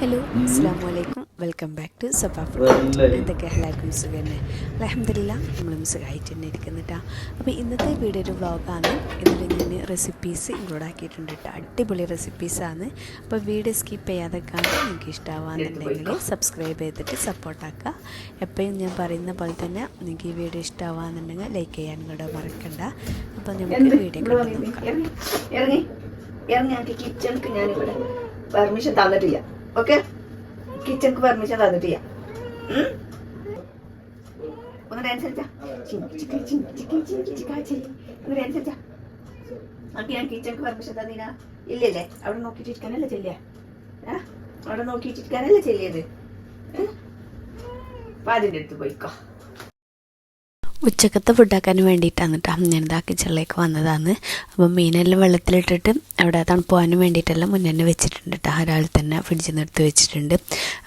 Hello അസ്സാം വലൈക്കും welcome back to സഫാഫ് എന്തൊക്കെ എല്ലാവർക്കും സുഖം തന്നെ അലഹമില്ല നമ്മളും സുഖമായിട്ട് തന്നെ ഇരിക്കുന്നുട്ടാ അപ്പോൾ ഇന്നത്തെ വീഡിയോ ഒരു വ്ളോഗാണ്. ഇതിൽ ഞാൻ റെസിപ്പീസ് ഇൻക്ലൂഡ് ആക്കിയിട്ടുണ്ട് കേട്ടോ അടിപൊളി റെസിപ്പീസാണ് അപ്പോൾ വീഡിയോ സ്കിപ്പ് ചെയ്യാതെ കാണാൻ നിങ്ങൾക്ക് ഇഷ്ടമാവാന്നുണ്ടെങ്കിൽ സബ്സ്ക്രൈബ് ചെയ്തിട്ട് സപ്പോർട്ടാക്കുക എപ്പോഴും ഞാൻ പറയുന്ന പോലെ തന്നെ നിങ്ങൾക്ക് ഈ വീഡിയോ ഇഷ്ടമാവാന്നുണ്ടെങ്കിൽ ലൈക്ക് ചെയ്യാൻ കൂടെ മറക്കണ്ട. അപ്പോൾ നമുക്ക് വീഡിയോ കണ്ടു നോക്കാം. ഇറങ്ങി. കിച്ചണിക്ക് ഞാനിവിടെ പെർമിഷൻ തന്നിട്ടില്ല. ഓക്കെ? കിച്ചണിക്ക് പെർമിഷൻ തന്നിട്ട് ചെയ്യാം. ഒന്ന് ഡാൻസ് ഡാൻസ് ഞാൻ കിച്ചണിക്ക് പെർമിഷൻ തന്നില്ല ഇല്ലല്ലേ? അവിടെ നോക്കിയിട്ടിരിക്കാനല്ലേ ചെല്ലിയ? അവിടെ നോക്കിയിട്ടിരിക്കാനല്ലേ ചെല്ലിയത്? അപ്പൊ അതിന്റെ അടുത്ത് പോയിക്കോ. ഉച്ചക്കത്തെ ഫുഡാക്കാൻ വേണ്ടിയിട്ടാണ് കേട്ടോ ഞാൻ ഇതാ കിച്ചണിലേക്ക് വന്നതാണ്. അപ്പം മീനെല്ലാം വെള്ളത്തിലിട്ടിട്ട് അവിടെ തണുപ്പുവാനും വേണ്ടിയിട്ടെല്ലാം മുന്നേ തന്നെ വെച്ചിട്ടുണ്ട് കേട്ടോ ഒരാൾ തന്നെ ഫ്രിഡ്ജിൽ നിന്ന് എടുത്ത് വെച്ചിട്ടുണ്ട്.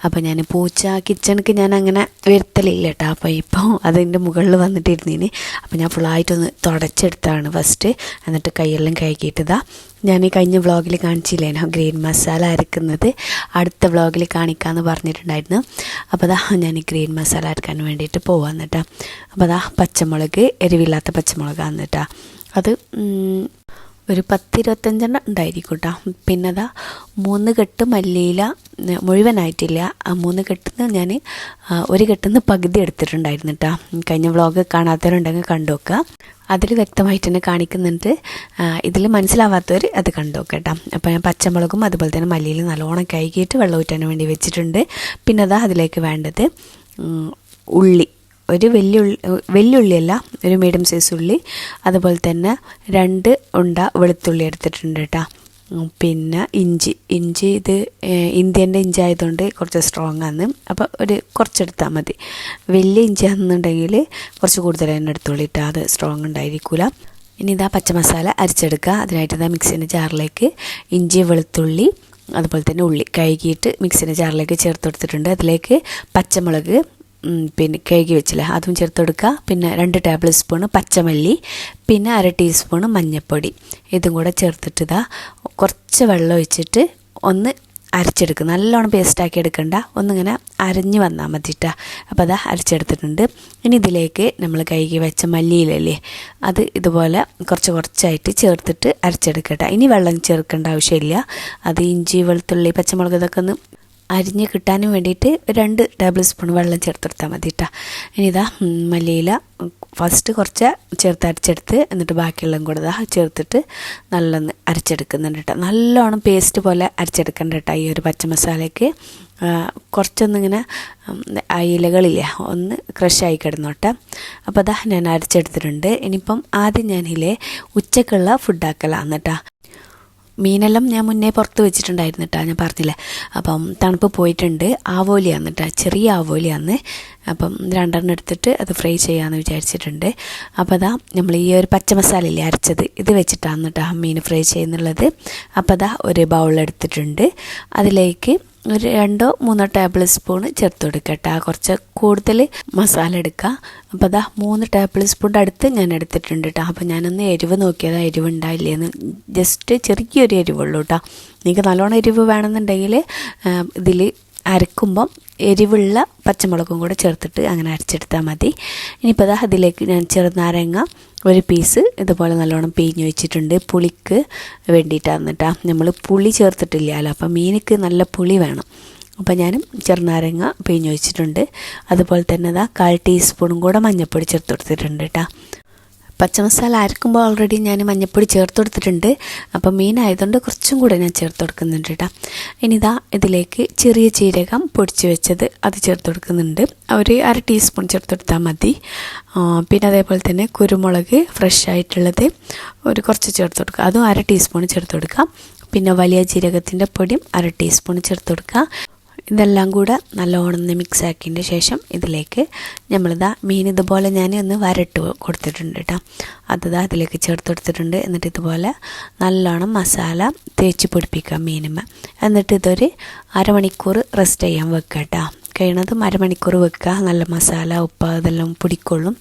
അപ്പോൾ ഞാൻ പൂച്ച കിച്ചണിക്ക് ഞാൻ അങ്ങനെ വരുത്തലില്ല കേട്ടോ അപ്പോൾ ഇപ്പോൾ അതിന്റെ മുകളിൽ വന്നിട്ടിരുന്നീന്. അപ്പോൾ ഞാൻ ഫുള്ളായിട്ടൊന്ന് തുടച്ചെടുത്താണ് ഫസ്റ്റ് എന്നിട്ട് കൈയെല്ലാം കഴുകിയിട്ടതാ ഞാൻ ഈ കഴിഞ്ഞ വ്ളോഗിൽ കാണിച്ചില്ലേനോ ഗ്രീൻ മസാല അരക്കുന്നത്? അടുത്ത വ്ളോഗിൽ കാണിക്കാമെന്ന് പറഞ്ഞിട്ടുണ്ടായിരുന്നു. അപ്പോൾ അതാ ഞാൻ ഗ്രീൻ മസാല അരക്കാൻ വേണ്ടിയിട്ട് പോവാന്ന് കേട്ടോ അപ്പോൾ അതാ പച്ചമുളക് എരിവില്ലാത്ത പച്ചമുളകാന്ന് കേട്ടോ അത് ഒരു പത്തിരുപത്തഞ്ചെണ്ണം ഉണ്ടായിരിക്കും കേട്ടോ പിന്നെ അതാ മൂന്ന് കെട്ട് മല്ലിയില മുഴുവനായിട്ടില്ല. ആ മൂന്ന് കെട്ടിന്ന് ഞാൻ ഒരു കെട്ടിന്ന് പകുതി എടുത്തിട്ടുണ്ടായിരുന്നു കേട്ടോ കഴിഞ്ഞ വ്ളോഗ് കാണാത്തവരുണ്ടെങ്കിൽ കണ്ടു നോക്കുക അതിൽ വ്യക്തമായിട്ട് തന്നെ കാണിക്കുന്നുണ്ട്. ഇതിൽ മനസ്സിലാവാത്തവർ അത് കണ്ടു നോക്കട്ടോ കേട്ടോ അപ്പോൾ ഞാൻ പച്ചമുളകും അതുപോലെ തന്നെ മല്ലിയിൽ നല്ലോണം കഴുകിയിട്ട് വെള്ളം ഊറ്റാൻ വേണ്ടി വെച്ചിട്ടുണ്ട്. പിന്നെ അതാ അതിലേക്ക് വേണ്ടത് ഉള്ളി. ഒരു വലിയ ഉള്ളി വലിയുള്ളിയല്ല ഒരു മീഡിയം സൈസ് ഉള്ളി. അതുപോലെ തന്നെ രണ്ട് ഉണ്ട വെളുത്തുള്ളി എടുത്തിട്ടുണ്ട് കേട്ടോ പിന്നെ ഇഞ്ചി. ഇഞ്ചി ഇത് ഇന്ത്യന്റെ ഇഞ്ചി ആയതുകൊണ്ട് കുറച്ച് സ്ട്രോങ് ആണ്. അപ്പോൾ ഒരു കുറച്ചെടുത്താൽ മതി. വലിയ ഇഞ്ചി ആണെന്നുണ്ടെങ്കിൽ കുറച്ച് കൂടുതൽ തന്നെ എടുത്തോളിട്ട് അത് സ്ട്രോങ് ഉണ്ടായിരിക്കില്ല ഇനി ഇതാ പച്ചമസാല അരിച്ചെടുക്കുക. അതിനായിട്ട് ഇതാ മിക്സിന്റെ ജാറിലേക്ക് ഇഞ്ചി വെളുത്തുള്ളി അതുപോലെ തന്നെ ഉള്ളി. കഴുകിയിട്ട് മിക്സിന്റെ ജാറിലേക്ക് ചേർത്ത് കൊടുത്തിട്ടുണ്ട്. അതിലേക്ക് പച്ചമുളക് പിന്നെ കഴുകി വെച്ചില്ല? അതും ചേർത്ത് കൊടുക്കുക. പിന്നെ രണ്ട് ടേബിൾ സ്പൂണ് പച്ചമല്ലി പിന്നെ അര ടീസ്പൂണ് മഞ്ഞൾപ്പൊടി ഇതും കൂടെ ചേർത്തിട്ട് ഇതാ കുറച്ച് വെള്ളം ഒഴിച്ചിട്ട് ഒന്ന് അരച്ചെടുക്കുക. നല്ലോണം പേസ്റ്റാക്കി എടുക്കണ്ട. ഒന്നിങ്ങനെ അരഞ്ഞ് വന്നാൽ മതിട്ടാ അപ്പോൾ അതാ അരച്ചെടുത്തിട്ടുണ്ട്. ഇനി ഇതിലേക്ക് നമ്മൾ കഴുകി വെച്ച മല്ലിയിലല്ലേ അത് ഇതുപോലെ കുറച്ച് കുറച്ചായിട്ട് ചേർത്തിട്ട് അരച്ചെടുക്കട്ടെ. ഇനി വെള്ളം ചേർക്കേണ്ട ആവശ്യമില്ല. അത് ഇഞ്ചി വെളുത്തുള്ളി പച്ചമുളക് ഇതൊക്കെ ഒന്ന് അരിഞ്ഞ് കിട്ടാനും വേണ്ടിയിട്ട് രണ്ട് ടേബിൾ സ്പൂൺ വെള്ളം ചേർത്തെടുത്താൽ മതി കേട്ടോ ഇനി ഇതാ മല്ലിയില ഫസ്റ്റ് കുറച്ച് ചേർത്ത് അരച്ചെടുത്ത് എന്നിട്ട് ബാക്കിയുള്ളതും കൂടെ ഇതാ ചേർത്തിട്ട് നല്ലൊന്ന് അരച്ചെടുക്കുന്നുണ്ട് കേട്ടോ നല്ലോണം പേസ്റ്റ് പോലെ അരച്ചെടുക്കണ്ട കേട്ടോ ഈ ഒരു പച്ചമസാലയ്ക്ക് കുറച്ചൊന്നിങ്ങനെ ആ ഇലകളില്ല ഒന്ന് ക്രഷായി കിടന്നോട്ടെ അപ്പോൾ അതാ ഞാൻ അരച്ചെടുത്തിട്ടുണ്ട്. ഇനിയിപ്പം ആദ്യം ഞാനില്ലേ ഉച്ചക്കുള്ള ഫുഡാക്കലാന്ന് കേട്ടോ മീനെല്ലാം ഞാൻ മുന്നേ പുറത്ത് വെച്ചിട്ടുണ്ടായിരുന്നു കേട്ടോ ഞാൻ പറഞ്ഞില്ലേ? അപ്പം തണുപ്പ് പോയിട്ടുണ്ട്. ആവോലിയാന്ന് കേട്ടോ ചെറിയ ആവോലിയാന്ന്. അപ്പം രണ്ടെണ്ണം എടുത്തിട്ട് അത് ഫ്രൈ ചെയ്യാമെന്ന് വിചാരിച്ചിട്ടുണ്ട്. അപ്പോൾ അതാ നമ്മൾ ഈ ഒരു പച്ചമസാല ഇല്ലേ അരച്ചത് ഇത് വെച്ചിട്ടാണ് കേട്ടോ മീൻ ഫ്രൈ ചെയ്യുന്നുള്ളത്. അപ്പോൾ അതാ ഒരു ബൗൾ എടുത്തിട്ടുണ്ട്. അതിലേക്ക് ഒരു രണ്ടോ മൂന്നോ ടേബിൾ സ്പൂൺ ചേർത്ത് കൊടുക്കുക കേട്ടോ കുറച്ച് കൂടുതൽ മസാല എടുക്കുക അപ്പോൾ അതാ മൂന്ന് ടേബിൾ സ്പൂണിന്റെ അടുത്ത് ഞാൻ എടുത്തിട്ടുണ്ട് കേട്ടോ അപ്പോൾ ഞാനൊന്ന് എരിവ് നോക്കിയതാ. എരിവ് ഉണ്ടായില്ലേന്ന്. ജസ്റ്റ് ചെറിയൊരു എരിവുള്ളൂ കേട്ടോ നിങ്ങൾക്ക് നല്ലോണം എരിവ് വേണമെന്നുണ്ടെങ്കിൽ ഇതിൽ അരക്കുമ്പം എരിവുള്ള പച്ചമുളകും കൂടെ ചേർത്തിട്ട് അങ്ങനെ അരച്ചെടുത്താൽ മതി. ഇനിയിപ്പോൾ അതാ അതിലേക്ക് ഞാൻ ചെറുനാരങ്ങ ഒരു പീസ് ഇതുപോലെ നല്ലോണം പിഴിഞ്ഞ് വെച്ചിട്ടുണ്ട്. പുളിക്ക് വേണ്ടിയിട്ടാണ് കേട്ടോ നമ്മൾ പുളി ചേർത്തിട്ടില്ലല്ലോ. അപ്പം മീനിക്ക് നല്ല പുളി വേണം. അപ്പോൾ ഞാനും ചെറുനാരങ്ങ പിഴിഞ്ഞ് വെച്ചിട്ടുണ്ട്. അതുപോലെ തന്നെ ഇതാ കാൽ ടീസ്പൂണും കൂടെ മഞ്ഞൾപ്പൊടി ചേർത്ത് കൊടുത്തിട്ടുണ്ട് കേട്ടോ പച്ചമസാല അരക്കുമ്പോൾ ഓൾറെഡി ഞാൻ മഞ്ഞൾപ്പൊടി ചേർത്ത് കൊടുത്തിട്ടുണ്ട്. അപ്പോൾ മീനായതുകൊണ്ട് കുറച്ചും കൂടെ ഞാൻ ചേർത്ത് കൊടുക്കുന്നുണ്ട് കേട്ടോ ഇനിതാ ഇതിലേക്ക് ചെറിയ ജീരകം പൊടിച്ച് വെച്ചത് അത് ചേർത്ത് കൊടുക്കുന്നുണ്ട്. ഒരു അര ടീസ്പൂൺ ചേർത്ത് കൊടുത്താൽ മതി. പിന്നെ അതേപോലെ തന്നെ കുരുമുളക് ഫ്രഷ് ആയിട്ടുള്ളത് ഒരു കുറച്ച് ചേർത്ത് കൊടുക്കുക. അതും അര ടീസ്പൂൺ ചേർത്ത് കൊടുക്കുക. പിന്നെ വലിയ ജീരകത്തിന്റെ പൊടിയും അര ടീസ്പൂൺ ചേർത്ത് കൊടുക്കുക. ഇതെല്ലാം കൂടെ നല്ലോണം ഒന്ന് മിക്സ് ആക്കിയതിന്റെ ശേഷം ഇതിലേക്ക് നമ്മളിതാ മീൻ ഇതുപോലെ ഞാൻ ഒന്ന് വരട്ട് കൊടുത്തിട്ടുണ്ട് കേട്ടോ അതിതാ അതിലേക്ക് ചേർത്ത് കൊടുത്തിട്ടുണ്ട്. എന്നിട്ട് ഇതുപോലെ നല്ലോണം മസാല തേച്ച് പിടിപ്പിക്കാം മീനുമ്മ. എന്നിട്ട് ഇതൊരു അരമണിക്കൂർ റെസ്റ്റ് ചെയ്യാൻ വെക്കുക കേട്ടോ കഴിയണതും അരമണിക്കൂർ വെക്കുക നല്ല മസാല ഉപ്പ് അതെല്ലാം പിടിക്കൊള്ളും.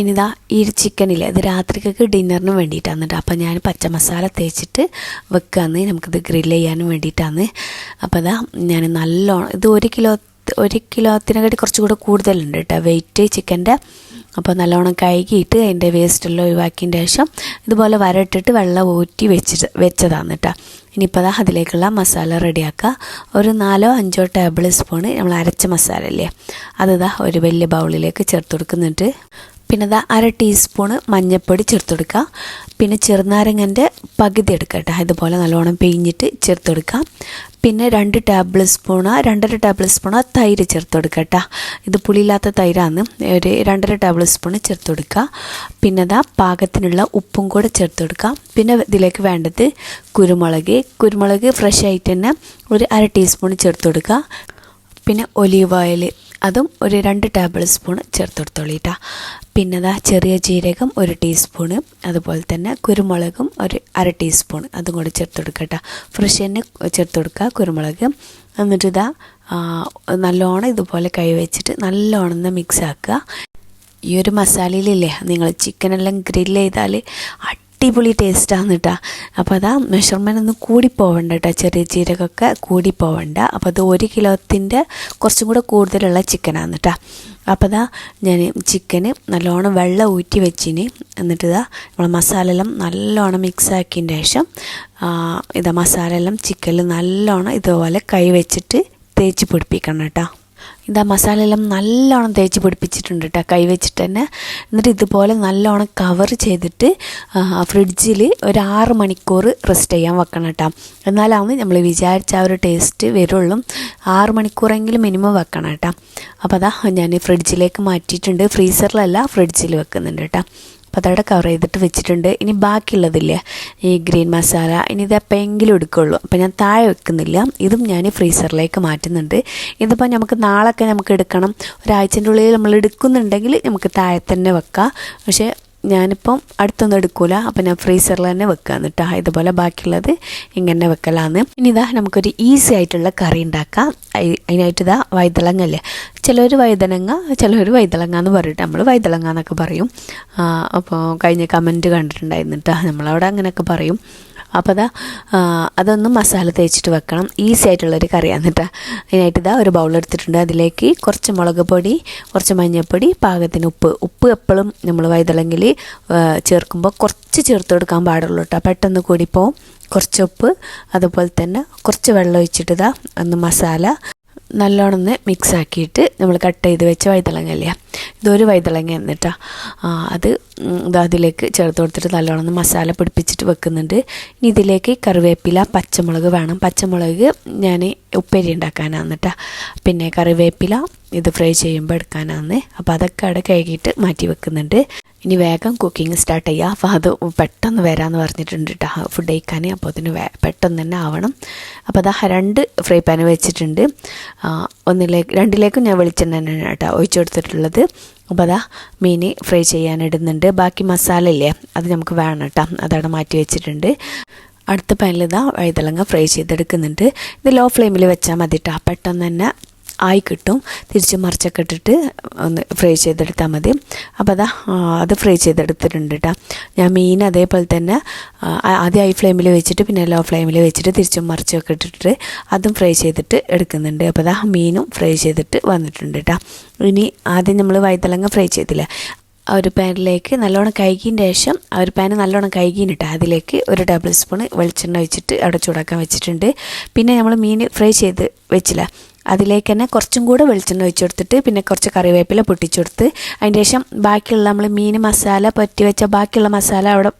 ഇനിതാ ഈ ചിക്കനില്ലേ ഇത് രാത്രിക്കൊക്കെ ഡിന്നറിന് വേണ്ടിയിട്ടാണ് കേട്ടോ അപ്പോൾ ഞാൻ പച്ച മസാല തേച്ചിട്ട് വെക്കാന്ന്. നമുക്കിത് ഗ്രില്ല് ചെയ്യാനും വേണ്ടിയിട്ടാണ് അപ്പോൾ അതാ ഞാൻ നല്ലോണം ഇത് ഒരു കിലോ ഒരു കിലോത്തിനെക്കാട്ടി കുറച്ചുകൂടെ കൂടുതലുണ്ട് കേട്ടോ വെയിറ്റ് ചിക്കന്റെ അപ്പോൾ നല്ലോണം കഴുകിയിട്ട് അതിന്റെ വേസ്റ്റെല്ലാം ഒഴിവാക്കിയതിന്റെ ശേഷം ഇതുപോലെ വരട്ടിട്ട് വെള്ളം ഊറ്റി വെച്ചിട്ട് വെച്ചതാണ് കേട്ടോ ഇനിയിപ്പോൾ അതാ അതിലേക്കുള്ള മസാല റെഡിയാക്കുക ഒരു നാലോ അഞ്ചോ ടേബിൾ സ്പൂണ് നമ്മൾ അരച്ച മസാല അല്ലേ അതാ ഒരു വലിയ ബൗളിലേക്ക് ചേർത്ത് കൊടുക്കുന്നുണ്ട്. പിന്നെ ഇതാ അര ടീസ്പൂണ് മഞ്ഞൾപ്പൊടി ചേർത്ത് കൊടുക്കുക പിന്നെ ചെറുനാരങ്ങന്റെ പകുതി എടുക്കുക കേട്ടോ ഇതുപോലെ നല്ലോണം പിഴിഞ്ഞിട്ട് ചേർത്ത് കൊടുക്കുക പിന്നെ രണ്ട് ടേബിൾ സ്പൂണ് രണ്ടര ടേബിൾ സ്പൂണ് തൈര് ചേർത്ത് കേട്ടോ ഇത് പുളിയില്ലാത്ത തൈരാന്ന് ഒരു രണ്ടര ടേബിൾ സ്പൂണ് ചേർത്ത് കൊടുക്കുക പിന്നെ ഇതാ പാകത്തിനുള്ള ഉപ്പും കൂടെ ചേർത്ത് കൊടുക്കുക പിന്നെ ഇതിലേക്ക് വേണ്ടത് കുരുമുളക്. കുരുമുളക് ഫ്രഷ് ആയിട്ട് തന്നെ ഒരു അര ടീസ്പൂൺ ചേർത്ത് കൊടുക്കുക പിന്നെ ഒലീവ് ഓയിൽ അതും ഒരു രണ്ട് ടേബിൾ സ്പൂൺ ചേർത്ത് കൊടുത്തോളിട്ടാ പിന്നെ അതാ ചെറിയ ജീരകം ഒരു ടീസ്പൂണ് അതുപോലെ തന്നെ കുരുമുളകും ഒരു അര ടീസ്പൂൺ അതും കൂടി ചേർത്ത് കൊടുക്കട്ടെ ഫ്രഷ് തന്നെ ചേർത്ത് കൊടുക്കുക കുരുമുളക്. എന്നിട്ട് ഇതാ നല്ലോണം ഇതുപോലെ കൈ വെച്ചിട്ട് നല്ലോണം മിക്സ് ആക്കുക. ഈ ഒരു മസാലയിലില്ലേ നിങ്ങൾ ചിക്കനെല്ലാം ഗ്രില്ല് ചെയ്താൽ അടിപൊളി ടേസ്റ്റാണ് കേട്ടോ അപ്പോൾ അതാ മെഷർമെന്റ് ഒന്ന് കൂടി പോവണ്ട കേട്ടോ ചെറിയ ജീരകമൊക്കെ കൂടി പോവണ്ട. അപ്പോൾ അത് ഒരു കിലോത്തിന്റെ കുറച്ചും കൂടെ കൂടുതലുള്ള ചിക്കനാണ് കേട്ടോ അപ്പോൾ അതാ ഞാൻ ചിക്കന് നല്ലോണം വെള്ളം ഊറ്റി വെച്ചിന്. എന്നിട്ട് ഇതാ നമ്മൾ മസാല എല്ലാം നല്ലോണം മിക്സ് ആക്കിയതിന്റെ ശേഷം ഇതാ മസാല എല്ലാം ചിക്കനിൽ നല്ലോണം ഇതുപോലെ കൈ വെച്ചിട്ട് തേച്ച് പിടിപ്പിക്കണം കേട്ടോ ഇതാ മസാല എല്ലാം നല്ലോണം തേച്ച് പിടിപ്പിച്ചിട്ടുണ്ട് കേട്ടോ കൈവച്ചിട്ട് തന്നെ. എന്നിട്ട് ഇതുപോലെ നല്ലോണം കവർ ചെയ്തിട്ട് ഫ്രിഡ്ജിൽ ഒരു ആറ് മണിക്കൂർ റെസ്റ്റ് ചെയ്യാൻ വെക്കണം കേട്ടോ എന്നാലാണ് നമ്മൾ വിചാരിച്ച ആ ഒരു ടേസ്റ്റ് വരുള്ളൂ. ആറ് മണിക്കൂറെങ്കിലും മിനിമം വെക്കണം കേട്ടോ അപ്പോൾ അതാ ഞാൻ ഫ്രിഡ്ജിലേക്ക് മാറ്റിയിട്ടുണ്ട്. ഫ്രീസറിലല്ല ഫ്രിഡ്ജിൽ വെക്കുന്നുണ്ട് കേട്ടോ അപ്പോൾ അതവിടെ കവർ ചെയ്തിട്ട് വെച്ചിട്ടുണ്ട്. ഇനി ബാക്കിയുള്ളതില്ലേ? ഈ ഗ്രീൻ മസാല ഇനി ഇത് എപ്പോഴെങ്കിലും എടുക്കുള്ളൂ. അപ്പോൾ ഞാൻ താഴെ വെക്കുന്നില്ല. ഇതും ഞാൻ ഫ്രീസറിലേക്ക് മാറ്റുന്നുണ്ട്. ഇതിപ്പോൾ നമുക്ക് നാളൊക്കെ നമുക്ക് എടുക്കണം. ഒരാഴ്ചന്റെ ഉള്ളിൽ നമ്മൾ എടുക്കുന്നുണ്ടെങ്കിൽ നമുക്ക് താഴെ തന്നെ വെക്കാം. പക്ഷേ ഞാനിപ്പം അടുത്തൊന്നും എടുക്കൂല. അപ്പം ഞാൻ ഫ്രീസറിൽ തന്നെ വെക്കാന്ന് കേട്ടോ. ഇതുപോലെ ബാക്കിയുള്ളത് ഇങ്ങനെ വെക്കലാന്ന്. ഇനി ഇതാ നമുക്കൊരു ഈസി ആയിട്ടുള്ള കറി ഉണ്ടാക്കാം. അതിനായിട്ട് ഇതാ വൈതളങ്ങല്ലേ ചിലർ വൈതനങ്ങ ചിലർ വൈതളങ്ങ എന്ന് പറഞ്ഞിട്ട് നമ്മൾ വൈതളങ്ങ എന്നൊക്കെ പറയും. അപ്പോൾ കഴിഞ്ഞ കമന്റ് കണ്ടിട്ടുണ്ടായിരുന്നു കേട്ടോ. നമ്മളവിടെ അങ്ങനെയൊക്കെ പറയും. അപ്പോൾ അതാ അതൊന്ന് മസാല തേച്ചിട്ട് വെക്കണം. ഈസി ആയിട്ടുള്ളൊരു കറിയാണ് കേട്ടോ അതിനായിട്ട് ഇതാ ഒരു ബൗൾ എടുത്തിട്ടുണ്ട്. അതിലേക്ക് കുറച്ച് മുളക് പൊടി കുറച്ച് മഞ്ഞൾപ്പൊടി പാകത്തിന് ഉപ്പ്. ഉപ്പ് എപ്പോഴും നമ്മൾ വൈതളങ്കിൽ ചേർക്കുമ്പോൾ കുറച്ച് ചേർത്ത് കൊടുക്കാൻ പാടുള്ളൂ കേട്ടോ. പെട്ടെന്ന് കൂടിപ്പോവും. കുറച്ച് ഉപ്പ് അതുപോലെ തന്നെ കുറച്ച് വെള്ളം ഒഴിച്ചിട്ട് ഇതാ ഒന്ന് മസാല നല്ലോണം ഒന്ന് മിക്സ് ആക്കിയിട്ട് നമ്മൾ കട്ട് ചെയ്ത് വെച്ച വൈതളങ്ങ വൈതളങ്ങല്ലേ ഇതൊരു വൈതളങ്ങ എന്നിട്ടാ. അത് അതിലേക്ക് ചേർത്ത് കൊടുത്തിട്ട് നല്ലോണം മസാല പിടിപ്പിച്ചിട്ട് വെക്കുന്നുണ്ട്. ഇനി ഇതിലേക്ക് കറിവേപ്പില പച്ചമുളക് വേണം. പച്ചമുളക് ഞാൻ ഉപ്പേരി ഉണ്ടാക്കാനാണ് കേട്ടോ പിന്നെ കറിവേപ്പില ഇത് ഫ്രൈ ചെയ്യുമ്പോൾ എടുക്കാനാണ് അപ്പോൾ അതൊക്കെ അവിടെ കഴുകിയിട്ട് മാറ്റി വെക്കുന്നുണ്ട്. ഇനി വേഗം കുക്കിംഗ് സ്റ്റാർട്ട് ചെയ്യുക അപ്പോൾ അത് പെട്ടെന്ന് വരാമെന്ന് പറഞ്ഞിട്ടുണ്ട് കേട്ടോ ഫുഡ് കഴിക്കാൻ അപ്പോൾ അതിന് പെട്ടെന്ന് തന്നെ ആവണം. അപ്പോൾ അതാ രണ്ട് ഫ്രൈ പാൻ വെച്ചിട്ടുണ്ട്. ഒന്നിലേക്ക് രണ്ടിലേക്കും ഞാൻ വെളിച്ചെണ്ണ തന്നെയാണ് കേട്ടോ ഒഴിച്ചു കൊടുത്തിട്ടുള്ളത്. അപ്പോൾ അതാ മീൻ ഫ്രൈ ചെയ്യാനിടുന്നുണ്ട് ബാക്കി മസാല ഇല്ലേ അത് നമുക്ക് വേണം കേട്ടോ അതവിടെ മാറ്റി വെച്ചിട്ടുണ്ട്. അടുത്ത പാനിൽ ഇതാ വഴുതളങ്ങ ഫ്രൈ ചെയ്തെടുക്കുന്നുണ്ട്. ഇത് ലോ ഫ്ലെയിമിൽ വെച്ചാൽ മതി കേട്ടോ പെട്ടെന്ന് തന്നെ ആയി കിട്ടും. തിരിച്ച് മറിച്ചൊക്കെ ഇട്ടിട്ട് ഒന്ന് ഫ്രൈ ചെയ്തെടുത്താൽ മതി. അപ്പോൾ അതാ അത് ഫ്രൈ ചെയ്തെടുത്തിട്ടുണ്ട് കേട്ടോ ഞാൻ മീൻ അതേപോലെ തന്നെ ആദ്യം ഹൈ ഫ്ലെയിമിൽ വെച്ചിട്ട് പിന്നെ ലോ ഫ്ലെയിമിൽ വെച്ചിട്ട് തിരിച്ചും മറിച്ചൊക്കെ ഇട്ടിട്ട് അതും ഫ്രൈ ചെയ്തിട്ട് എടുക്കുന്നുണ്ട്. അപ്പോൾ അതാ മീനും ഫ്രൈ ചെയ്തിട്ട് വന്നിട്ടുണ്ട് കേട്ടോ ഇനി ആദ്യം നമ്മൾ വൈതളങ്ങ ഫ്രൈ ചെയ്തില്ല ആ ഒരു പാനിലേക്ക് നല്ലോണം കഴുകിയതിന് ശേഷം ആ ഒരു പാന് നല്ലോണം കഴുകിയിട്ട് അതിലേക്ക് ഒരു ടേബിൾ സ്പൂൺ വെളിച്ചെണ്ണ വെച്ചിട്ട് അവിടെ ചൂടാക്കാൻ വെച്ചിട്ടുണ്ട്. പിന്നെ നമ്മൾ മീൻ ഫ്രൈ ചെയ്ത് വെച്ചില്ല. അതിലേക്ക് തന്നെ കുറച്ചും കൂടെ വെളിച്ചെണ്ണ വെച്ച് കൊടുത്തിട്ട് പിന്നെ കുറച്ച് കറിവേപ്പില പൊട്ടിച്ചു കൊടുത്ത് അതിന്റെ ശേഷം ബാക്കിയുള്ള നമ്മൾ മീൻ മസാല പറ്റി വെച്ച ബാക്കിയുള്ള മസാല അവിടെ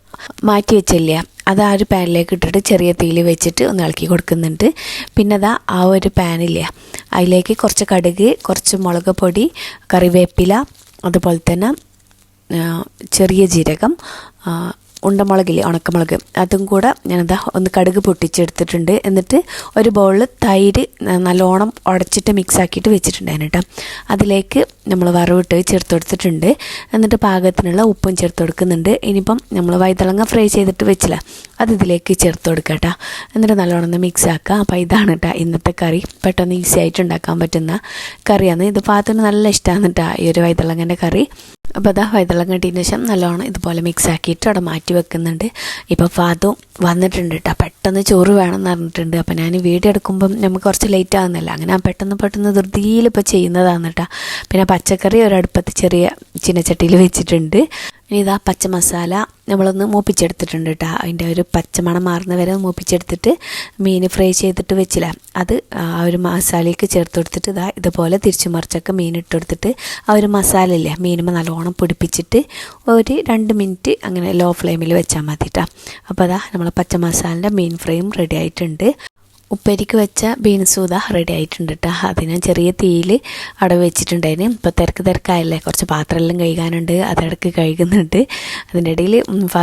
മാറ്റി വെച്ചില്ല അത് ആ ഒരു പാനിലേക്ക് ഇട്ടിട്ട് ചെറിയ തീയിൽ വെച്ചിട്ട് ഒന്ന് ഇളക്കി കൊടുക്കുന്നുണ്ട്. പിന്നെ അതാ ആ ഒരു പാനില്ല അതിലേക്ക് കുറച്ച് കടുക് കുറച്ച് മുളക് പൊടി കറിവേപ്പില അതുപോലെ തന്നെ ചെറിയ ജീരകം ഉണ്ടമുളകില്ലേ ഉണക്കമുളക്. അതും കൂടെ ഞാനെന്താ ഒന്ന് കടുക് പൊട്ടിച്ചെടുത്തിട്ടുണ്ട്. എന്നിട്ട് ഒരു ബൗളിൽ തൈര് നല്ലോണം ഉടച്ചിട്ട് മിക്സ് ആക്കിയിട്ട് വെച്ചിട്ടുണ്ടായിരുന്നു കേട്ടോ. അതിലേക്ക് നമ്മൾ വറവിട്ട് ചേർത്ത് കൊടുത്തിട്ടുണ്ട്. എന്നിട്ട് പാകത്തിനുള്ള ഉപ്പും ചേർത്ത് കൊടുക്കുന്നുണ്ട്. ഇനിയിപ്പം നമ്മൾ വൈതളങ്ങ ഫ്രൈ ചെയ്തിട്ട് വെച്ചില്ല അത് ഇതിലേക്ക് ചേർത്ത് കൊടുക്കുക കേട്ടോ എന്നിട്ട് നല്ലോണം ഒന്ന് മിക്സ് ആക്കുക. അപ്പോൾ ഇതാണ് കേട്ടോ ഇന്നത്തെ കറി. പെട്ടെന്ന് ഈസി ആയിട്ട് ഉണ്ടാക്കാൻ പറ്റുന്ന കറിയാണ്. ഇത് പാത്തിന് നല്ല ഇഷ്ടമാണ് കേട്ടോ ഈ ഒരു വൈതളങ്ങന്റെ കറി. അപ്പോൾ അതാ വൈതളം കെട്ടിയതിന് ശേഷം നല്ലോണം ഇതുപോലെ മിക്സ് ആക്കിയിട്ട് അവിടെ മാറ്റി വെക്കുന്നുണ്ട്. ഇപ്പോൾ ഫാദും വന്നിട്ടുണ്ട് കേട്ടോ പെട്ടെന്ന് ചോറ് വേണമെന്ന് പറഞ്ഞിട്ടുണ്ട്. അപ്പോൾ ഞാൻ വീഡിയോ എടുക്കുമ്പം നമുക്ക് കുറച്ച് ലേറ്റ് ആകുന്നില്ല അങ്ങനെ പെട്ടെന്ന് പെട്ടെന്ന് ധൃതിയിൽ ഇപ്പോൾ ചെയ്യുന്നതാണ് കേട്ടോ പിന്നെ പച്ചക്കറി ഒരടുപ്പത്ത് ചെറിയ ചിന്നച്ചട്ടിയിൽ വെച്ചിട്ടുണ്ട്. ഇനി ഇതാ പച്ച മസാല നമ്മളൊന്ന് മൂപ്പിച്ചെടുത്തിട്ടുണ്ട് കേട്ടോ അതിന്റെ ഒരു പച്ചമണം മാറുന്ന വരെ മൂപ്പിച്ചെടുത്തിട്ട് മീൻ ഫ്രൈ ചെയ്തിട്ട് വെച്ചില്ല. അത് ആ ഒരു മസാലയ്ക്ക് ചേർത്ത് കൊടുത്തിട്ട് ഇതാ ഇതുപോലെ തിരിച്ചു മറിച്ചൊക്കെ മീൻ ഇട്ട് കൊടുത്തിട്ട് ആ ഒരു മസാല ഇല്ലേ മീനുമ്പോൾ നല്ലോണം പിടിപ്പിച്ചിട്ട് ഒരു രണ്ട് മിനിറ്റ് അങ്ങനെ ലോ ഫ്ലെയിമിൽ വെച്ചാൽ മതി കേട്ടോ അപ്പോൾ അതാ നമ്മൾ പച്ച മസാലന്റെ മീൻ ഫ്രൈയും റെഡി ആയിട്ടുണ്ട്. ഉപ്പേരിക്ക് വെച്ച ബീൻസ് ഇതാ റെഡി ആയിട്ടുണ്ട് കേട്ടോ അത് ഞാൻ ചെറിയ തീയിൽ അവിടെ വെച്ചിട്ടുണ്ടായിരുന്നു. ഇപ്പോൾ തിരക്ക് തിരക്കായല്ലേ. കുറച്ച് പാത്രമെല്ലാം കഴുകാനുണ്ട്. അതിടക്ക് കഴുകുന്നുണ്ട്. അതിന്റെ ഇടയിൽ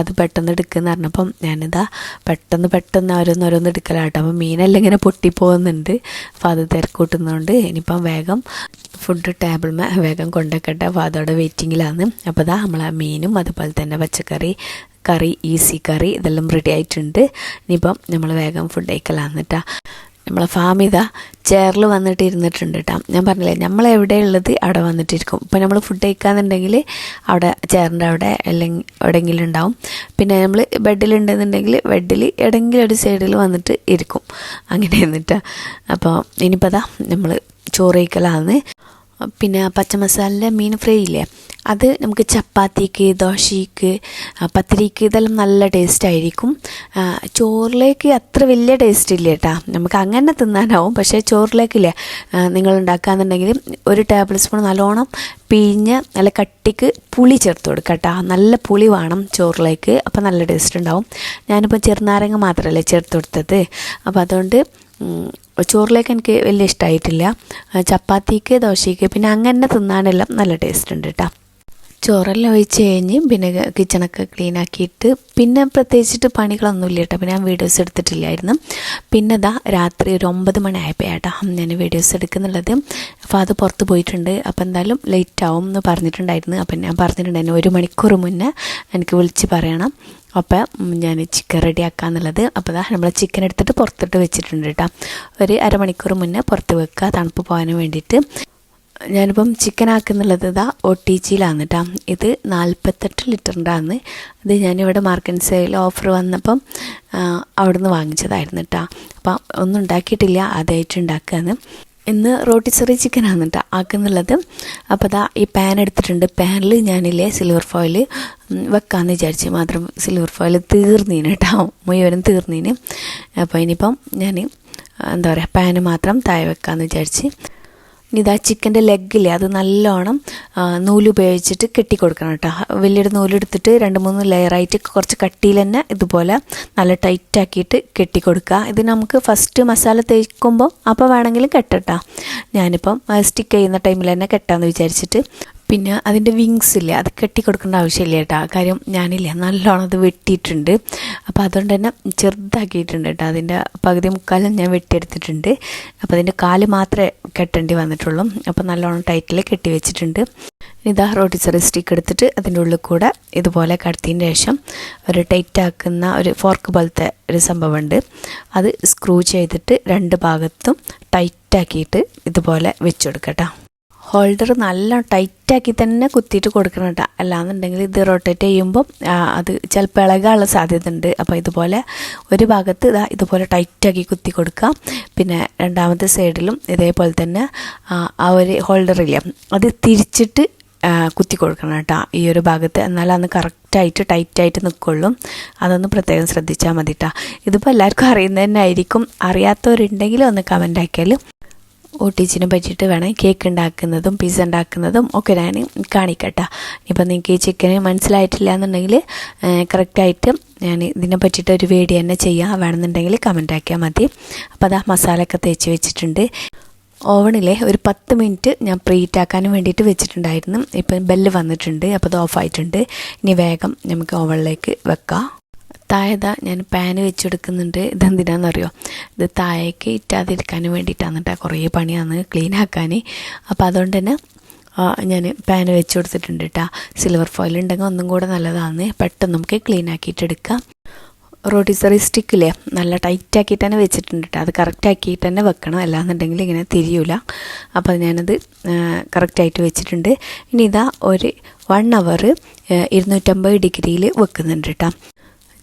അത് പെട്ടെന്ന് എടുക്കുന്ന പറഞ്ഞപ്പം ഞാനിതാ പെട്ടെന്ന് പെട്ടെന്ന് ഓരോന്ന് ഓരോന്ന് എടുക്കലാട്ടോ. അപ്പം മീനെല്ലാം ഇങ്ങനെ പൊട്ടിപ്പോകുന്നുണ്ട്. അപ്പം അത് തിരക്കൂട്ടുന്നതുകൊണ്ട് ഇനിയിപ്പം വേഗം ഫുഡ് ടേബിൾമേ വേഗം കൊണ്ടുവെക്കട്ടെ അപ്പോൾ അതോടെ വെയിറ്റിങ്ങിലാണ് അപ്പോൾ ഇതാ നമ്മളെ മീനും അതുപോലെ തന്നെ പച്ചക്കറി കറി ഈസി കറി. ഇതെല്ലാം റെഡി ആയിട്ടുണ്ട്. ഇനിയിപ്പം നമ്മൾ വേഗം ഫുഡ് കഴിക്കലാന്ന് കേട്ടാ നമ്മളെ ഫാം ഇതാ ചെയറിൽ വന്നിട്ട് ഇരുന്നിട്ടുണ്ട് കേട്ടോ ഞാൻ പറഞ്ഞില്ലേ നമ്മൾ എവിടെയുള്ളത് അവിടെ വന്നിട്ടിരിക്കും. ഇപ്പം നമ്മൾ ഫുഡ് കഴിക്കാന്നുണ്ടെങ്കിൽ അവിടെ ചെയറിന്റെ അവിടെ അല്ലെങ്കിൽ എവിടെയെങ്കിലും ഉണ്ടാവും. പിന്നെ നമ്മൾ ബെഡിലുണ്ടെന്നുണ്ടെങ്കിൽ ബെഡിൽ എവിടെയെങ്കിലും ഒരു സൈഡിൽ വന്നിട്ട് ഇരിക്കും. അങ്ങനെ എന്നിട്ടാണ് അപ്പോൾ ഇനിയിപ്പോൾ അതാ നമ്മൾ ചോറ് കഴിക്കലാന്ന്. പിന്നെ പച്ച മസാലന്റെ മീൻ ഫ്രൈ ഇല്ലേ? അത് നമുക്ക് ചപ്പാത്തിക്ക് ദോശയ്ക്ക് പത്തിരിക്ക് ഇതെല്ലാം നല്ല ടേസ്റ്റ് ആയിരിക്കും. ചോറിലേക്ക് അത്ര വലിയ ടേസ്റ്റ് ഇല്ല കേട്ടാ നമുക്ക് അങ്ങനെ തിന്നാനാവും. പക്ഷേ ചോറിലേക്കില്ലേ നിങ്ങൾ ഉണ്ടാക്കുകയെന്നുണ്ടെങ്കിൽ ഒരു ടേബിൾ സ്പൂൺ നല്ലോണം പിഴിഞ്ഞ് നല്ല കട്ടിക്ക് പുളി ചേർത്ത് കൊടുക്കുക നല്ല പുളി വേണം ചോറിലേക്ക്. അപ്പോൾ നല്ല ടേസ്റ്റ് ഉണ്ടാവും. ഞാനിപ്പോൾ ചെറുനാരങ്ങ മാത്രമല്ലേ ചേർത്ത് കൊടുത്തത്. അപ്പോൾ അതുകൊണ്ട് ഉം, ചോറിലേക്ക് എനിക്ക് വലിയ ഇഷ്ടമായിട്ടില്ല ചപ്പാത്തിക്ക് ദോശയ്ക്ക് പിന്നെ അങ്ങനെ തിന്നാനെല്ലാം നല്ല ടേസ്റ്റ് ഉണ്ട് കേട്ടോ ചോറെല്ലാം ഒഴിച്ച് കഴിഞ്ഞ് പിന്നെ കിച്ചണൊക്കെ ക്ലീൻ ആക്കിയിട്ട് പിന്നെ പ്രത്യേകിച്ചിട്ട് പണികളൊന്നുമില്ല കേട്ടോ പിന്നെ ഞാൻ വീഡിയോസ് എടുത്തിട്ടില്ലായിരുന്നു. പിന്നെ ഇതാ രാത്രി ഒരു ഒമ്പത് മണിയായപ്പോൾ ഏട്ടാ ഞാൻ വീഡിയോസ് എടുക്കുന്നുള്ളത്. അപ്പോൾ അത് പുറത്ത് പോയിട്ടുണ്ട്. അപ്പോൾ എന്തായാലും ലേറ്റ് ആവും എന്ന് പറഞ്ഞിട്ടുണ്ടായിരുന്നു. അപ്പം ഞാൻ പറഞ്ഞിട്ടുണ്ടായിരുന്നു ഒരു മണിക്കൂർ മുന്നേ എനിക്ക് വിളിച്ച് പറയണം. അപ്പം ഞാൻ ചിക്കൻ റെഡി ആക്കാന്നുള്ളത്. അപ്പോൾ ദാ നമ്മൾ ചിക്കൻ എടുത്തിട്ട് പുറത്തിട്ട് വെച്ചിട്ടുണ്ട് കേട്ടോ ഒരു അരമണിക്കൂർ മുന്നേ പുറത്ത് വെക്കുക തണുപ്പ് പോകാൻ വേണ്ടിയിട്ട്. ഞാനിപ്പം ചിക്കൻ ആക്കുന്നുള്ളത് ഇതാ ഒ ടി ജിയിലാണ് കേട്ടോ ഇത് നാൽപ്പത്തെട്ട് ലിറ്ററിന്റെ ആണ് ഇത് ഞാനിവിടെ മാർക്കറ്റ് സെയിൽ ഓഫർ വന്നപ്പം അവിടുന്ന് വാങ്ങിച്ചതായിരുന്നു കേട്ടോ അപ്പം ഒന്നും ഉണ്ടാക്കിയിട്ടില്ല ആദ്യമായിട്ട് ഉണ്ടാക്കുകയാണ് ഇന്ന് റോട്ടിസറി ചിക്കനാണ് കേട്ടോ ആക്കുന്നുള്ളത്. അപ്പോൾ ദാ ഈ പാൻ എടുത്തിട്ടുണ്ട്. പാനിൽ ഞാനില്ലേ സിൽവർ ഫോയിൽ വെക്കാമെന്ന് വിചാരിച്ച് മാത്രം സിൽവർ ഫോയിൽ തീർന്നീന് കേട്ടോ മുഴുവനും തീർന്നീന്. അപ്പോൾ ഇനിയിപ്പം ഞാൻ എന്താ പറയുക പാന് മാത്രം താഴെ വെക്കാമെന്ന് വിചാരിച്ച് ഇനി ഇതാ ചിക്കന്റെ ലെഗില്ലേ അത് നല്ലോണം നൂലുപയോഗിച്ചിട്ട് നൂൽ ഉപയോഗിച്ചിട്ട് കെട്ടി വലിയൊരു നൂലെടുത്തിട്ട് രണ്ട് മൂന്ന് ലെയറായിട്ട് കുറച്ച് കട്ടിയിൽ തന്നെ ഇതുപോലെ നല്ല ടൈറ്റാക്കിയിട്ട് കെട്ടി കൊടുക്കുക ഇത് നമുക്ക് ഫസ്റ്റ് മസാല തേക്കുമ്പോൾ അപ്പോൾ വേണമെങ്കിലും കെട്ടട്ടോ. ഞാനിപ്പം സ്റ്റിക്ക് ചെയ്യുന്ന ടൈമിൽ തന്നെ കെട്ടാമെന്ന് വിചാരിച്ചിട്ട് പിന്നെ അതിന്റെ വിങ്സ് ഇല്ലേ അത് കെട്ടി കൊടുക്കേണ്ട ആവശ്യമില്ല കേട്ടോ. കാര്യം ഞാനില്ല നല്ലോണം അത് വെട്ടിയിട്ടുണ്ട്. അപ്പോൾ അതുകൊണ്ട് തന്നെ ചെറുതാക്കിയിട്ടുണ്ട് കേട്ടോ. അതിന്റെ പകുതി മുക്കാലും ഞാൻ വെട്ടിയെടുത്തിട്ടുണ്ട്. അപ്പോൾ അതിന്റെ കാൽ മാത്രമേ കെട്ടേണ്ടി വന്നിട്ടുള്ളൂ. അപ്പോൾ നല്ലോണം ടൈറ്റിൽ കെട്ടി വെച്ചിട്ടുണ്ട്. ഇതാ റോട്ടിച്ചറി സ്റ്റിക്ക് എടുത്തിട്ട് അതിന്റെ ഉള്ളിൽ കൂടെ ഇതുപോലെ കടത്തിയതിന് ശേഷം ഒരു ടൈറ്റാക്കുന്ന ഒരു ഫോർക്ക് പോലത്തെ ഒരു സംഭവമുണ്ട്. അത് സ്ക്രൂ ചെയ്തിട്ട് രണ്ട് ഭാഗത്തും ടൈറ്റാക്കിയിട്ട് ഇതുപോലെ വെച്ച് കൊടുക്കട്ടോ ഹോൾഡർ നല്ല ടൈറ്റാക്കി തന്നെ കുത്തിയിട്ട് കൊടുക്കണം കേട്ടോ അല്ലാന്നുണ്ടെങ്കിൽ ഇത് റൊട്ടേറ്റ് ചെയ്യുമ്പോൾ അത് ചിലപ്പോൾ ഇളകാനുള്ള സാധ്യത ഉണ്ട് അപ്പോൾ ഇതുപോലെ ഒരു ഭാഗത്ത് ഇതാ ഇതുപോലെ ടൈറ്റാക്കി കുത്തി കൊടുക്കുക. പിന്നെ രണ്ടാമത്തെ സൈഡിലും ഇതേപോലെ തന്നെ ആ, ഒരു ഹോൾഡറില്ല അത് തിരിച്ചിട്ട് കുത്തി കൊടുക്കണം കേട്ടോ ഈ ഒരു ഭാഗത്ത് എന്നാലും അന്ന് കറക്റ്റായിട്ട് ടൈറ്റായിട്ട് നിൽക്കുള്ളൂ അതൊന്ന് പ്രത്യേകം ശ്രദ്ധിച്ചാൽ മതി കേട്ടോ ഇതിപ്പോൾ എല്ലാവർക്കും അറിയുന്നത് തന്നെ ആയിരിക്കും. അറിയാത്തവരുണ്ടെങ്കിൽ ഒന്ന് കമന്റ് ആക്കിയാൽ ഒട്ടിച്ചിനെ പറ്റിയിട്ട് വേണം കേക്ക് ഉണ്ടാക്കുന്നതും പിസ്സ ഉണ്ടാക്കുന്നതും ഒക്കെ ഞാൻ കാണിക്കട്ടെ. ഇപ്പം നിങ്ങൾക്ക് ഈ ചിക്കന് മനസ്സിലായിട്ടില്ല എന്നുണ്ടെങ്കിൽ കറക്റ്റായിട്ട് ഞാൻ ഇതിനെ പറ്റിയിട്ട് ഒരു വീഡിയോ തന്നെ ചെയ്യാം. വേണമെന്നുണ്ടെങ്കിൽ കമന്റ് ആക്കിയാൽ മതി. അപ്പോൾ അതാ മസാലയൊക്കെ തേച്ച് വെച്ചിട്ടുണ്ട്. ഓവണിലെ ഒരു പത്ത് മിനിറ്റ് ഞാൻ പ്രീറ്റാക്കാനും വേണ്ടിയിട്ട് വെച്ചിട്ടുണ്ടായിരുന്നു. ഇപ്പം ബെല്ല് വന്നിട്ടുണ്ട് അപ്പോൾ അത് ഓഫായിട്ടുണ്ട് ഇനി വേഗം നമുക്ക് ഓവണിലേക്ക് വെക്കാം. താഴെതാ ഞാൻ പാന് വെച്ചെടുക്കുന്നുണ്ട്. ഇതെന്തിനാണെന്നറിയോ ഇത് താഴേക്ക് ഇറ്റാതിരിക്കാൻ വേണ്ടിയിട്ടാണ് കേട്ടോ കുറേ പണിയാണ് ക്ലീൻ ആക്കാൻ അപ്പോൾ അതുകൊണ്ട് തന്നെ ഞാൻ പാൻ വെച്ച് കൊടുത്തിട്ടുണ്ട് കേട്ടോ സിൽവർ ഫോയിൽ ഉണ്ടെങ്കിൽ ഒന്നും കൂടെ നല്ലതാണ് പെട്ടെന്ന് നമുക്ക് ക്ലീൻ ആക്കിയിട്ട് എടുക്കാം. റോട്ടിസറി സ്റ്റിക്കില്ലേ നല്ല ടൈറ്റ് ആക്കിയിട്ട് തന്നെ വെച്ചിട്ടുണ്ട് കേട്ടോ അത് കറക്റ്റ് ആക്കിയിട്ട് തന്നെ വെക്കണം. അല്ലാന്നുണ്ടെങ്കിൽ ഇങ്ങനെ തിരിയൂല. അപ്പോൾ ഞാനത് കറക്റ്റായിട്ട് വെച്ചിട്ടുണ്ട്. ഇനി ഇതാ ഒരു വൺ അവർ ഇരുന്നൂറ്റമ്പത് ഡിഗ്രിയിൽ വെക്കുന്നുണ്ട് കേട്ടോ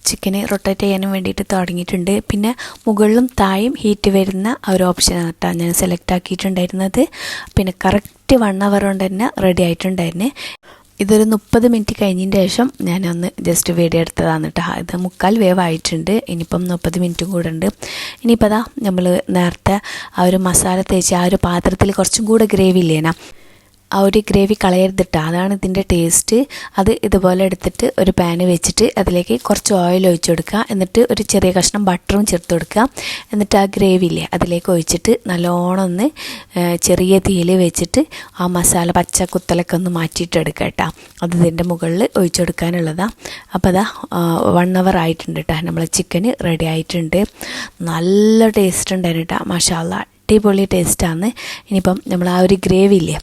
ചിക്കന് റൊട്ടേറ്റ് ചെയ്യാനും വേണ്ടിയിട്ട് തുടങ്ങിയിട്ടുണ്ട്. പിന്നെ മുകളിലും താഴെയും ഹീറ്റ് വരുന്ന ഒരു ഓപ്ഷനാണ് കേട്ടോ ഞാൻ സെലക്ട് ആക്കിയിട്ടുണ്ടായിരുന്നത്. പിന്നെ കറക്റ്റ് വൺ അവർ കൊണ്ട് തന്നെ റെഡി ആയിട്ടുണ്ടായിരുന്നു. ഇതൊരു മുപ്പത് മിനിറ്റ് കഴിഞ്ഞതിന് ശേഷം ഞാനൊന്ന് ജസ്റ്റ് വീഡിയോ എടുത്തതാണ് കേട്ടോ. ഇത് മുക്കാൽ വേവ് ആയിട്ടുണ്ട് ഇനിയിപ്പം മുപ്പത് മിനിറ്റും കൂടെ ഉണ്ട്. ഇനിയിപ്പോൾ അതാ നമ്മൾ നേരത്തെ ആ ഒരു മസാല തേച്ച് ആ ഒരു പാത്രത്തിൽ കുറച്ചും കൂടെ ഗ്രേവി ഇല്ലേനാ ആ ഒരു ഗ്രേവി കളയരുതിട്ട്. അതാണ് ഇതിന്റെ ടേസ്റ്റ് അത് ഇതുപോലെ എടുത്തിട്ട് ഒരു പാന് വെച്ചിട്ട് അതിലേക്ക് കുറച്ച് ഓയിൽ ഒഴിച്ച് കൊടുക്കുക. എന്നിട്ട് ഒരു ചെറിയ കഷ്ണം ബട്ടറും ചേർത്ത് കൊടുക്കുക. എന്നിട്ട് ആ ഗ്രേവി ഇല്ലേ അതിലേക്ക് ഒഴിച്ചിട്ട് നല്ലോണം ഒന്ന് ചെറിയ തീയിൽ വെച്ചിട്ട് ആ മസാല പച്ച കുത്തലൊക്കെ ഒന്ന് മാറ്റിയിട്ട് എടുക്കുക കേട്ടോ. അത് ഇതിന്റെ മുകളിൽ ഒഴിച്ചു കൊടുക്കാനുള്ളതാണ് അപ്പോൾ അതാ വൺ അവർ ആയിട്ടുണ്ട് കേട്ടോ. നമ്മളെ ചിക്കന് റെഡി ആയിട്ടുണ്ട്. നല്ല ടേസ്റ്റ് ഉണ്ടായിരുന്നു കേട്ടോ. മഷാല അടിപൊളി ടേസ്റ്റാണ് ഇനിയിപ്പം നമ്മൾ ആ ഒരു ഗ്രേവി ഇല്ലേ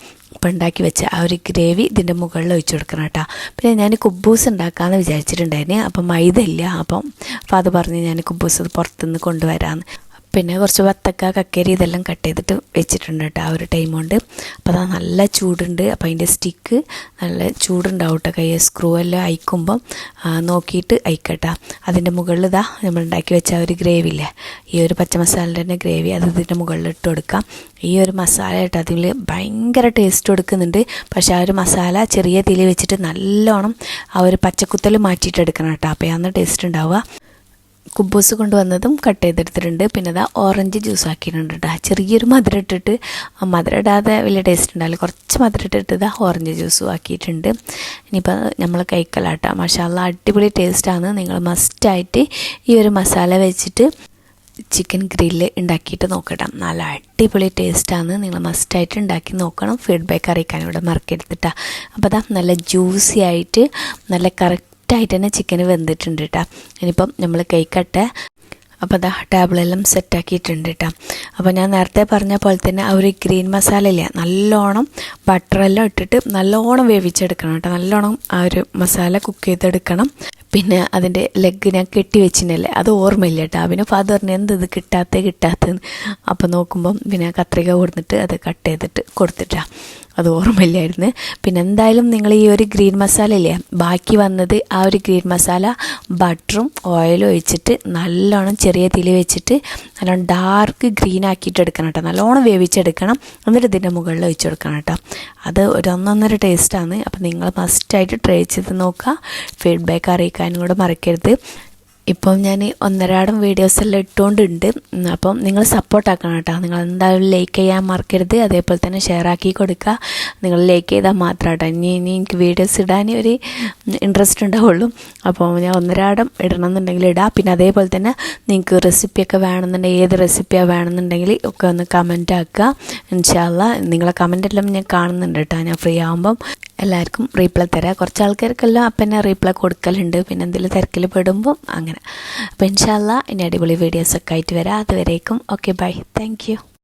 ഇപ്പം ഉണ്ടാക്കി വെച്ച ആ ഒരു ഗ്രേവി ഇതിന്റെ മുകളിൽ ഒഴിച്ചു കൊടുക്കണം കേട്ടോ. പിന്നെ ഞാൻ കുബൂസ് ഉണ്ടാക്കാമെന്ന് വിചാരിച്ചിട്ടുണ്ടായിരുന്നു. അപ്പം മൈദ ഇല്ല അപ്പം ഫാദർ പറഞ്ഞ് ഞാൻ കുബൂസ് പുറത്തുനിന്ന് കൊണ്ടുവരാമെന്ന് പിന്നെ കുറച്ച് വത്തക്ക കക്കരി ഇതെല്ലാം കട്ട് ചെയ്തിട്ട് വെച്ചിട്ടുണ്ട് കേട്ടോ ആ ഒരു ടൈം കൊണ്ട്. അപ്പോൾ അത് നല്ല ചൂടുണ്ട്. അപ്പോൾ അതിന്റെ സ്റ്റിക്ക് നല്ല ചൂടുണ്ടാവും കേട്ടോ. കൈ സ്ക്രൂ എല്ലാം അയക്കുമ്പം നോക്കിയിട്ട് അയക്കട്ട. അതിന്റെ മുകളിൽ നമ്മൾ ഉണ്ടാക്കി വെച്ച ഒരു ഗ്രേവി ഇല്ലേ? ഈ ഒരു പച്ചമസാലന്റെ തന്നെ ഗ്രേവി അത് ഇതിന്റെ മുകളിൽ ഇട്ട് കൊടുക്കാം. ഈ ഒരു മസാല കേട്ടോ അതിൽ ഭയങ്കര ടേസ്റ്റ് കൊടുക്കുന്നുണ്ട്. പക്ഷേ ആ ഒരു മസാല ചെറിയ തീയിൽ വെച്ചിട്ട് നല്ലോണം ആ ഒരു പച്ചക്കുത്തൽ മാറ്റിയിട്ട് എടുക്കണം കേട്ടോ. അപ്പോൾ അന്ന് ടേസ്റ്റ് ഉണ്ടാവുക. കുബൂസ് കൊണ്ടുവന്നതും കട്ട് ചെയ്തെടുത്തിട്ടുണ്ട്. പിന്നെ അതാ ഓറഞ്ച് ജ്യൂസ് ആക്കിയിട്ടുണ്ട് കേട്ടോ ചെറിയൊരു മധുരം ഇട്ടിട്ട് ആ മധുരം ഇടാതെ വലിയ ടേസ്റ്റ് ഉണ്ടാവില്ല. കുറച്ച് മധുരം ഇട്ടിട്ട് ഇതാ ഓറഞ്ച് ജ്യൂസും ആക്കിയിട്ടുണ്ട്. ഇനിയിപ്പോൾ നമ്മൾ കൈക്കലാട്ട മഷാല അടിപൊളി ടേസ്റ്റാണ് നിങ്ങൾ മസ്റ്റായിട്ട് ഈ ഒരു മസാല വെച്ചിട്ട് ചിക്കൻ ഗ്രില്ല് ഉണ്ടാക്കിയിട്ട് നോക്കട്ടെ. നല്ല അടിപൊളി ടേസ്റ്റാണ് നിങ്ങൾ മസ്റ്റായിട്ട് ഉണ്ടാക്കി നോക്കണം. ഫീഡ്ബാക്ക് അറിയിക്കാൻ ഇവിടെ മറക്കെടുത്തിട്ടാണ് അപ്പോൾ അതാ നല്ല ജ്യൂസി ആയിട്ട് നല്ല കറക്റ്റായിട്ട് തന്നെ ചിക്കൻ വെന്തിട്ടുണ്ട് കേട്ടോ ഇനിയിപ്പം നമ്മൾ കൈക്കട്ട് അപ്പോൾ അതാ ടേബിളെല്ലാം സെറ്റാക്കിയിട്ടുണ്ട് കേട്ടോ അപ്പോൾ ഞാൻ നേരത്തെ പറഞ്ഞ പോലെ തന്നെ ആ ഒരു ഗ്രീൻ മസാല ഇല്ല നല്ലോണം ബട്ടറെല്ലാം ഇട്ടിട്ട് നല്ലോണം വേവിച്ചെടുക്കണം കേട്ടോ നല്ലോണം ആ ഒരു മസാല കുക്ക് ചെയ്തെടുക്കണം. പിന്നെ അതിന്റെ ലെഗ് ഞാൻ കെട്ടി വെച്ചിനല്ലേ അത് ഓർമ്മയില്ല കേട്ടോ പിന്നെ ഫാദർ പറഞ്ഞു എന്ത് ഇത് കിട്ടാത്ത കിട്ടാത്തത് അപ്പോൾ നോക്കുമ്പം പിന്നെ കത്രിക കൊടുത്തിട്ട് അത് കട്ട് ചെയ്തിട്ട് കൊടുത്തിട്ടാ. അത് ഓർമ്മയില്ലായിരുന്നു. പിന്നെ എന്തായാലും നിങ്ങൾ ഈ ഒരു ഗ്രീൻ മസാല ഇല്ലേ? ബാക്കി വന്നത് ആ ഒരു ഗ്രീൻ മസാല ബട്ടറും ഓയിലും ഒഴിച്ചിട്ട് നല്ലോണം ചെറിയ തിരി വെച്ചിട്ട് നല്ലോണം ഡാർക്ക് ഗ്രീൻ ആക്കിയിട്ട് എടുക്കണം കേട്ടോ. നല്ലോണം വേവിച്ചെടുക്കണം. എന്നിട്ട് ഇതിന്റെ മുകളിൽ ഒഴിച്ച് കൊടുക്കണം കേട്ടോ. അത് ഒരു ഒന്നൊന്നര ടേസ്റ്റാണ് അപ്പോൾ നിങ്ങൾ മസ്റ്റായിട്ട് ട്രൈ ചെയ്ത് നോക്കുക. ഫീഡ്ബാക്ക് അറിയിക്കാനും കൂടെ മറക്കരുത്. ഇപ്പം ഞാൻ ഒന്നരാടം വീഡിയോസ് എല്ലാം ഇട്ടുകൊണ്ടുണ്ട് അപ്പം നിങ്ങൾ സപ്പോർട്ടാക്കണം കേട്ടോ. നിങ്ങൾ എന്തായാലും ലൈക്ക് ചെയ്യാൻ മറക്കരുത്. അതേപോലെ തന്നെ ഷെയർ ആക്കി കൊടുക്കുക നിങ്ങൾ ലൈക്ക് ചെയ്താൽ മാത്രം കേട്ടോ. ഇനി ഇനി എനിക്ക് വീഡിയോസ് ഇടാൻ ഒരു ഇൻട്രസ്റ്റ് ഉണ്ടാവുള്ളൂ. അപ്പോൾ ഞാൻ ഒന്നരാടം ഇടണം എന്നുണ്ടെങ്കിൽ ഇടാം. പിന്നെ അതേപോലെ തന്നെ നിങ്ങൾക്ക് റെസിപ്പിയൊക്കെ വേണമെന്നുണ്ടെങ്കിൽ ഏത് റെസിപ്പിയാണ് വേണമെന്നുണ്ടെങ്കിൽ ഒക്കെ ഒന്ന് കമന്റ് ആക്കുക. ഇൻഷാല്ല നിങ്ങളെ കമന്റ് എല്ലാം ഞാൻ കാണുന്നുണ്ട് കേട്ടോ. ഞാൻ ഫ്രീ ആകുമ്പം എല്ലാവർക്കും റീപ്ലൈ തരാം. കുറച്ച് ആൾക്കാർക്കെല്ലാം അപ്പം തന്നെ റീപ്ലൈ കൊടുക്കലുണ്ട്. പിന്നെ എന്തെങ്കിലും തിരക്കിൽ പെടുമ്പോൾ അങ്ങനെ അപ്പോൾ ഇൻഷാല്ല ഇനി അടിപൊളി വീഡിയോസൊക്കെ ആയിട്ട് വരാം. അതുവരേക്കും ഓക്കെ ബൈ താങ്ക്